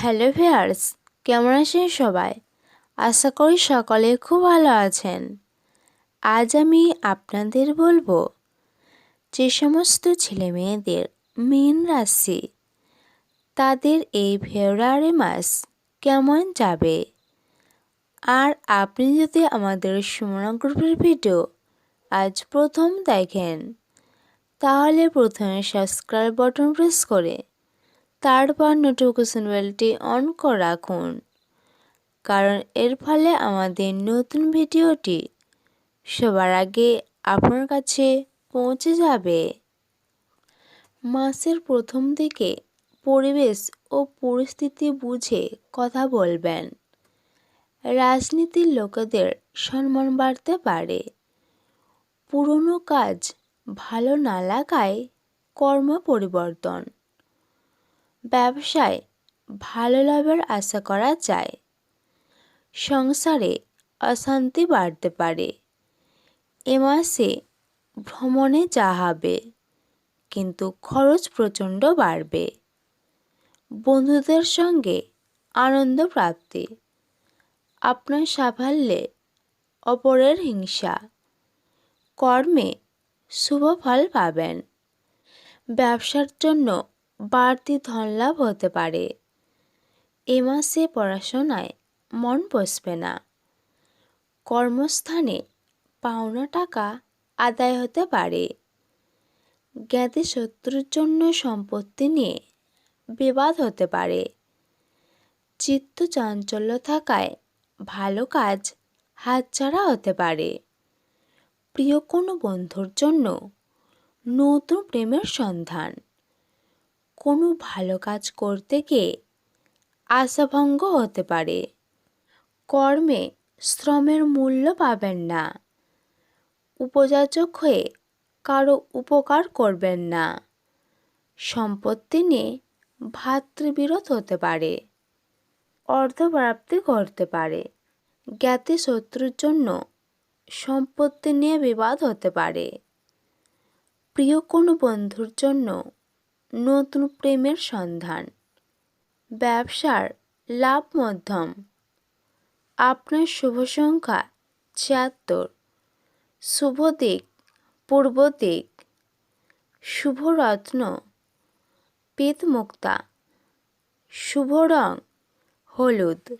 Hello viewers কেমন আছেন সবাই? আশা করি সকলে খুব ভালো আছেন। আজ আমি আপনাদের বলব, যে সমস্ত ছেলে মেয়েদের মীন রাশি, তাদের এই ফেব্রুয়ারি মাস কেমন যাবে? আর আপনি যদি আমাদের সুমনা গ্রুপের ভিডিও আজ প্রথম দেখেন, তাহলে প্রথমে সাবস্ক্রাইব বাটন প্রেস করে তারপর নোটিফিকেশন বেলটি অন করে রাখুন কারণ এর ফলে আমাদের নতুন ভিডিওটি সবার আগে আপনার কাছে পৌঁছে যাবে। মাসের প্রথম দিকে পরিবেশ ও পরিস্থিতি বুঝে কথা বলবেন। রাজনীতির লোকেদের সম্মান বাড়তে পারে। পুরনো কাজ ভালো না লাগায় কর্ম পরিবর্তন ব্যবসায় ভালো লাভের আশা করা যায়। সংসারে অশান্তি বাড়তে পারে। এ মাসে ভ্রমণে যাহাবে কিন্তু খরচ প্রচণ্ড বাড়বে। বন্ধুদের সঙ্গে আনন্দ প্রাপ্তি। আপনার সাফল্যে অপরের হিংসা। কর্মে শুভ ফল পাবেন। ব্যবসার জন্য বাড়তি ধন লাভ হতে পারে। এ মাসে পড়াশোনায় মন বসবে না। কর্মস্থানে পাওনা টাকা আদায় হতে পারে। জ্ঞাতি শত্রুর জন্য সম্পত্তি নিয়ে বিবাদ হতে পারে। চিত্ত চাঞ্চল্য থাকায় ভালো কাজ হাতছাড়া হতে পারে। প্রিয় কোনো বন্ধুর জন্য নতুন প্রেমের সন্ধান। কোনো ভালো কাজ করতে গিয়ে আশাভঙ্গ হতে পারে। কর্মে শ্রমের মূল্য পাবেন না। উপযাচক হয়ে কারও উপকার করবেন না। সম্পত্তি নিয়ে ভাতৃবিরোধ হতে পারে। অর্থপ্রাপ্তি করতে পারে। জ্ঞাতি শত্রুর জন্য সম্পত্তি নিয়ে বিবাদ হতে পারে। প্রিয় কোনো বন্ধুর জন্য নতুন প্রেমের সন্ধান। ব্যবসার লাভ মধ্যম। আপনার শুভ সংখ্যা ছিয়াত্তর। শুভ দিক, পূর্ব দিক। শুভ রত্ন, পিতমুক্তা। শুভ রং, হলুদ।